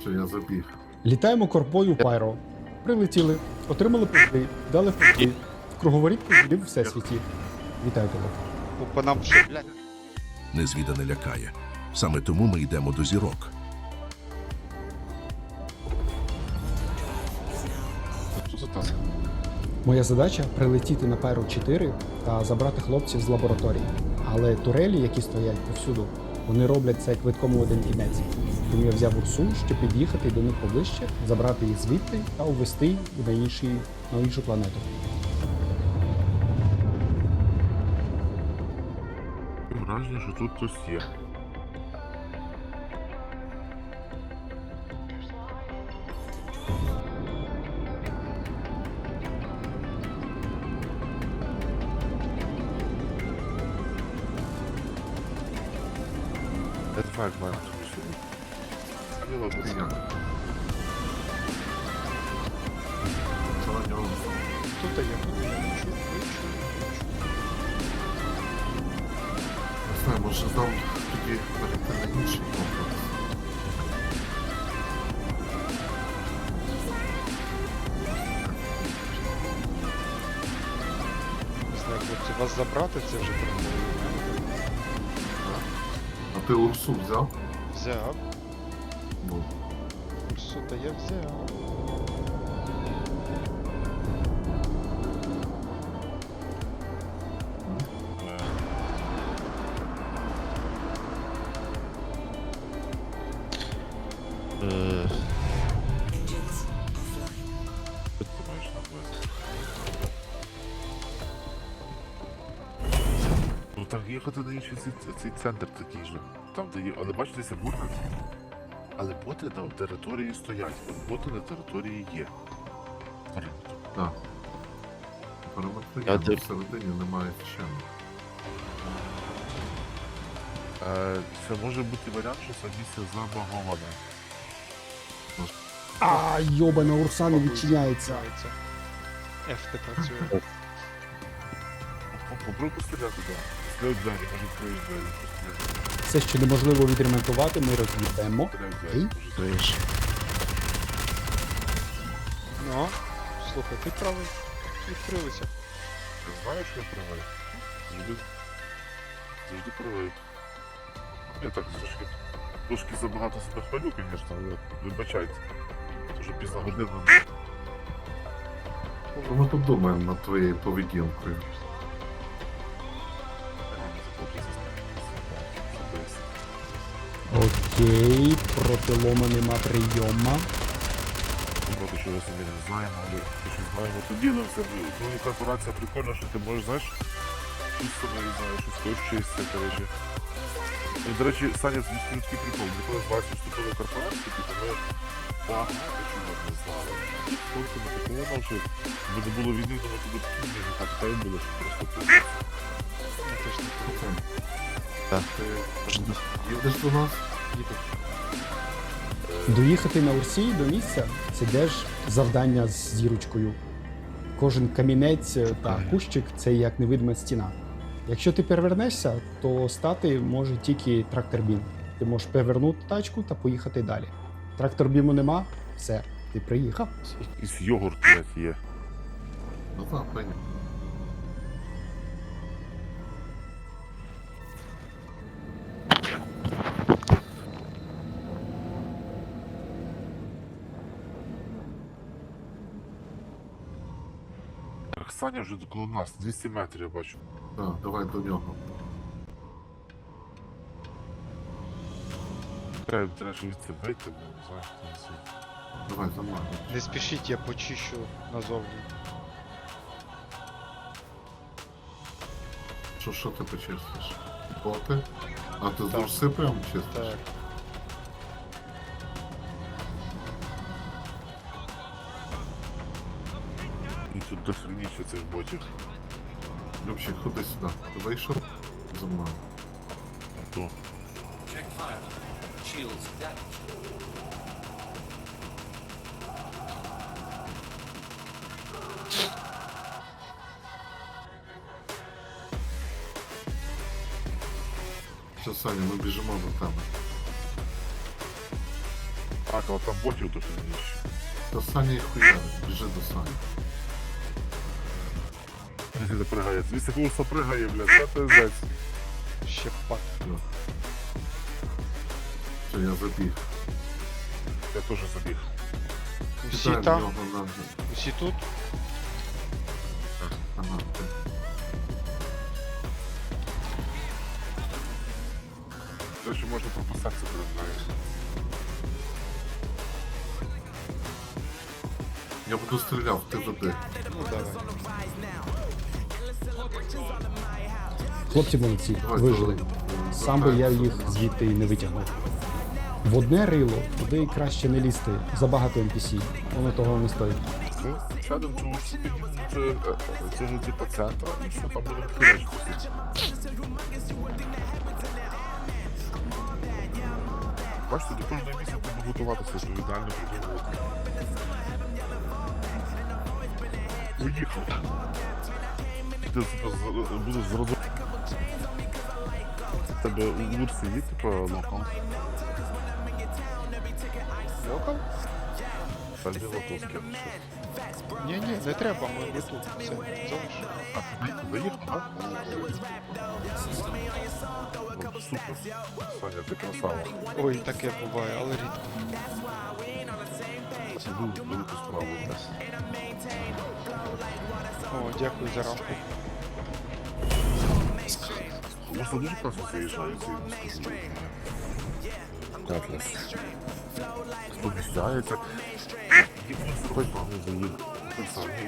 Що я забіг. Літаємо корпою Пайро. Прилетіли, отримали пизди, дали пизди. В круговоріт пиздів всесвіті. Вітаю тебе. По нам ще, блядь. Незвідане лякає. Саме тому ми йдемо до зірок. Що за таз? Моя задача прилетіти на Пайро 4 та забрати хлопців з лабораторії. Але турелі, які стоять повсюду, вони роблять це квитком у один кінець. Тому я взяв урсу, щоб під'їхати до них поближче, забрати їх звідти та увести на, інший, на іншу планету. Враження, що тут хтось є. Це факт, мене тут сюди. Сміло, Ти ти як? Що на нього? Тут є, тут я лечу, лечу, лечу. Не знаю, може нам тоді перейти на інший комплекс. Не знаю, хлопці, вас забрати, це вже прикольно. А ти Урсу взяв? Взяв. Ну, Сука, я взяв. Ну так їхати на інший цей, центр такий же. Там, де є, але бачите, це бурна. Але боти на території стоять. От боти на території є. Так. Є, Я всередині немає вчення. Е, Це може бути варіант, що це місце забаговане. А, йобана урса не відчиняється. F не працює. Попробуй постріляти, так. Стріляй в двері, може відкриєш двері. Все, що неможливо відремонтувати, ми відкриєш. Ну, слухай, ти правий. Відкрилися. Ти знаєш, я правий? Завжди, завжди правий. Я так трошки, трошки забагато себе хвалю, звісно, але вибачайте. Дуже пізна година. Ми подумаємо над твоєю поведінкою. Окей, протилома нема прийома. Багато чого собі не знаємо, але те, що знаємо, то ділимося. Ну і корпорація прикольна, що ти можеш, знаєш, щось собі знаєш, щось хочеш чистити, коротше. Ну, до речі, Саня, це людський прикол. Ми коли з Васю вступили в корпорацію, типу, ми багато чого не знали. Просто ми такого мав, що не було війни, то ми туди не так та й було, що просто пиздець. Я теж не Слухай, Так. Ти їдеш до нас? Їду. Доїхати на Урсі до місця це теж завдання з зірочкою. Кожен камінець та кущик це як невидима стіна. Якщо ти перевернешся, то стати може тільки трактор-бім. Ти можеш перевернути тачку та поїхати далі. Трактор-біму нема, все, ти приїхав. Якийсь йогурт, блядь, є. Ну так, пані. Так, Саня вже коло нас, 200 метрів я бачу. Так, давай до нього. Треба, від бити, бо не знаю, хто це. Давай за мною. Не спішіть, я почищу назовні. Що, що ти почистиш? Боти? А ти з. Урси прям чистиш? Так. І тут до хреніше цих ботів. Любчик, ходи сюди. Ти вийшов за мною. А то. Все, Саня, ми біжимо до тебе. А, Так, але там ботів дуже нижче. До Сані і хуя, біжи до Сані. Якщо запригає. Звідси курса пригає, блядь, це пиздець. Ще пак. Все, я забіг. Я теж забіг. Усі Кидаємо там, його на усі тут. Ага, ще можна прописатися перед мною. Я буду стріляв, ти забіг. Ну давай. Хлопці молодці, вижили. Сам би я їх звідти і не витягнув. В одне рило туди краще не лізти. Забагато NPC. Воно того не стоїть. Ну, сядемо цього типу і все там буде херечку. Бачите, до кожної місця треба готуватися, щоб ідеально придумувати. Уїхав. Ти типу, зразу. Тебе у Урсі є, типу, локал? Локал? Та не локал з ким. Ні, ні, не треба, ми, ми тут. Все, залиш. А, ти заїхав, так? Супер. Саня, ти красава. Ой, таке буває, але рідко. Дуже велику справу. О, дякую за рамку. Просто дуже класно заїжджає цей скажу. Ніхто хоч там не заїде.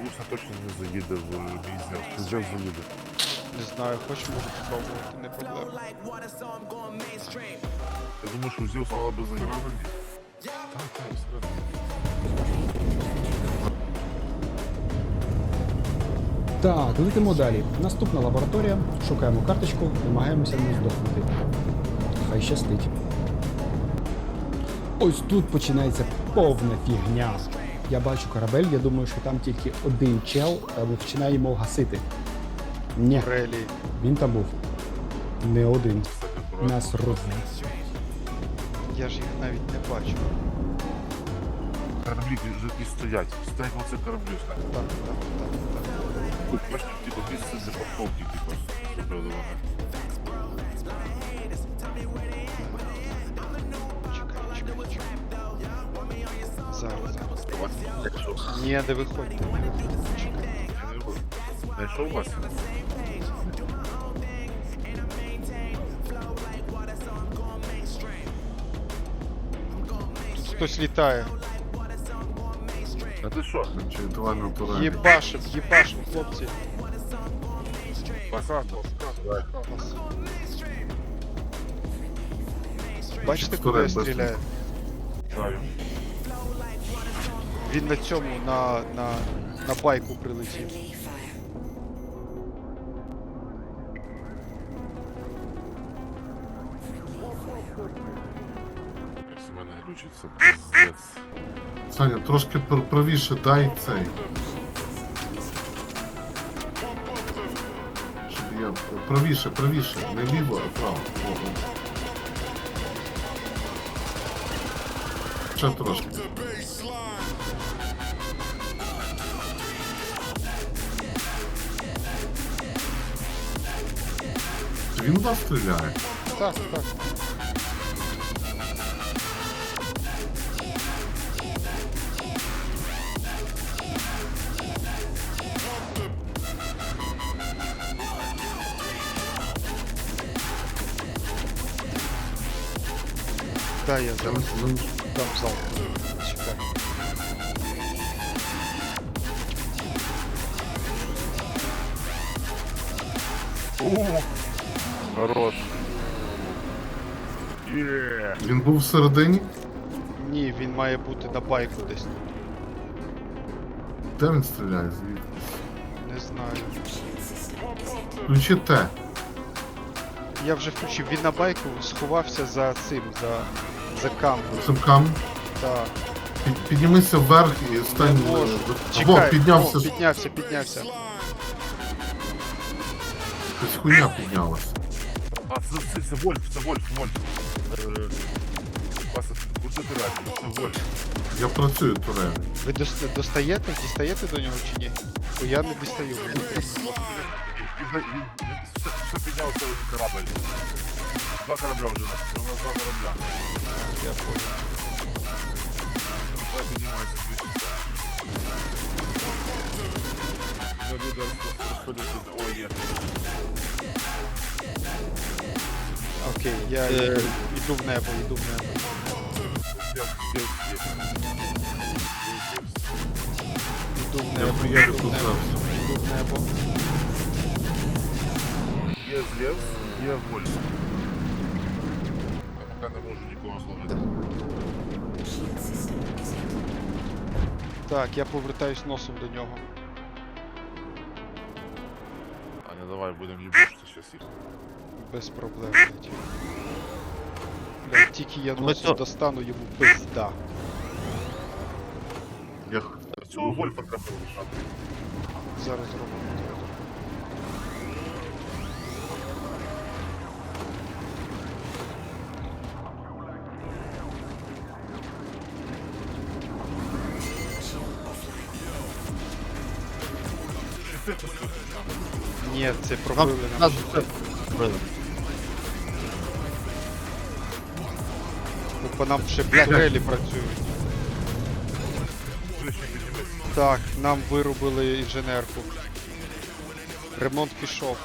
Луса точно не заїде в мізня. Вже заїде. Не знаю, хоч можу спробувати, не проблема. Я думаю, що взяв слава би заїхав. Так, так, все. Так, летимо далі. Наступна лабораторія. Шукаємо карточку, намагаємося не здохнути. Хай щастить. Ось тут починається повна фігня. Я бачу корабель, я думаю, що там тільки один чел, ми починаємо гасити. Ні, Релі. він там був. Не один. Нас розвів. Я ж їх навіть не бачу. Кораблі вже і стоять. Стоять оце кораблі. Так, так, так, так. Тут бачите, типу, місце для парковки, типу, зробили вони. Чекай, чекай, чекай. Зараз, зараз. Якщо Ні, не виходьте, не виходьте. Чекай. знайшов вас, Тут хтось літає. А ти що? Інтелектуальна турель. Єбашим, єбашим, хлопці. Клас. Бачите, куди я стріляю? Знаю. Він на цьому, на, на, на байку прилетів. З мене пиздець. Саня, трошки пр- правіше дай цей. Щоб я правіше, правіше, не ліво, а право. Ого. Ще трошки. Він вас стріляє. Так, так. Да, я ну, дам залп. О, Хорош. Є. Він був всередині. Ні, він має бути на байку десь. Де він стріляє? Звідки? Не знаю. Ключі Т. Я вже включив. Він на байку сховався за цим, за, за камбу. Цим камнем. Так. Під, піднімися вверх і стань. Не можу. е, до- Чекай, Або піднявся. о, піднявся, піднявся. Якась хуйня піднялася. А, це, це, це Вольф, це Вольф, Вольф. Е, Вася, крути блядь, це воль. Я працюю турель. Ви дос- достаєте, дістаєте до нього чи ні? Бо я не дістаю. Він, він, він, він все, все підняв цей корабль. Два корабля вже, у нас два корабля. Я понял. Давай розходяться. Ой, є. Окей, я йду, йду в небо, йду в небо. Я, я, я. Йду в Я небо, приїду йду в небо, йду в небо. Є Зевс, є Вольф. Поки не можу нікого зловити. Так, я повертаюсь носом до нього. Аня, давай будемо їбашити щас їх. Без проблем, блядь. Блядь, тільки я Ми носом то- достану йому пизда. Я Цього Вольфа лишати. Зараз зробимо. Ні, це пробили нам. Нас Блин, по нам ще турелі працюють. Так, нам вирубили інженерку. Ремонт пішов.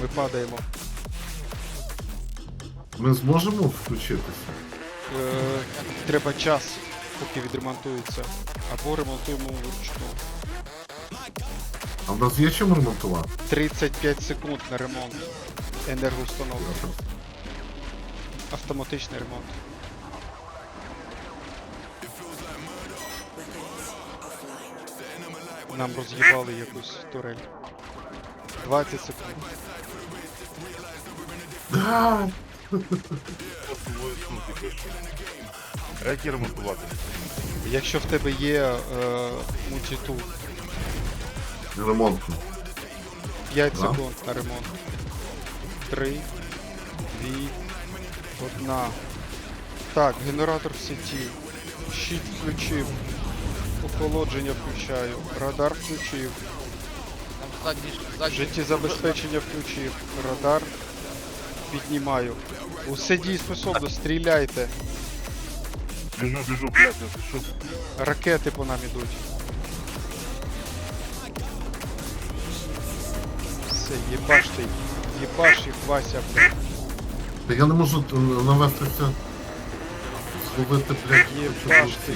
Ми падаємо. Ми зможемо включитися? Е, треба час, поки відремонтується. Або ремонтуємо вручну. А в нас є чим ремонтувати? 35 секунд на ремонт. Енергоустановки. Автоматичний ремонт. Нам роз'їбали якусь турель. 20 секунд. Да. Її ремонтувати? Якщо в тебе є е, мультитул, Ремонтно. 5 Да. секунд на ремонт. 3, 2, 1. Так, генератор в сеті. Щит включив. Охолодження включаю. Радар включив. там задні, задні. Життєзабезпечення включив. Радар піднімаю. Усе дієспособно, стріляйте. Біжу, біжу, блядь, я пишу. Ракети по нам ідуть. Все, єбаш ти. Єбаш їх, Вася, блядь. Та я не можу е, навестися. Зловити, блядь, хочу ти.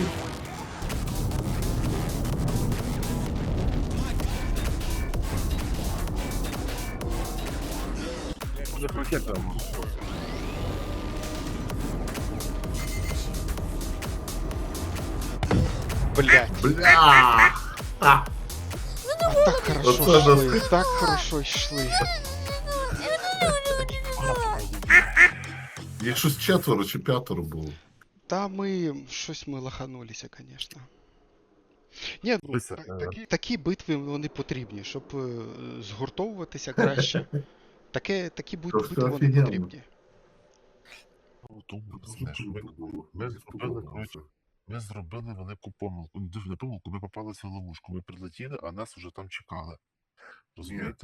Ці. У них ракета. Блядь. Бля! А, Так хорошо Оце йшли, так хорошо йшли. їх щось четверо чи п'ятеро було. Та ми щось ми лаханулися, звісно. Ні, ну, Дивися, так- е, такі, такі битви вони потрібні, щоб е, згуртовуватися краще. Таке, такі будь битви вони офігенно. потрібні. Ну, зробили, ми зробили велику помилку. Ну, дуже не помилку, ми попалися в ловушку. Ми прилетіли, а нас вже там чекали. Розумієте?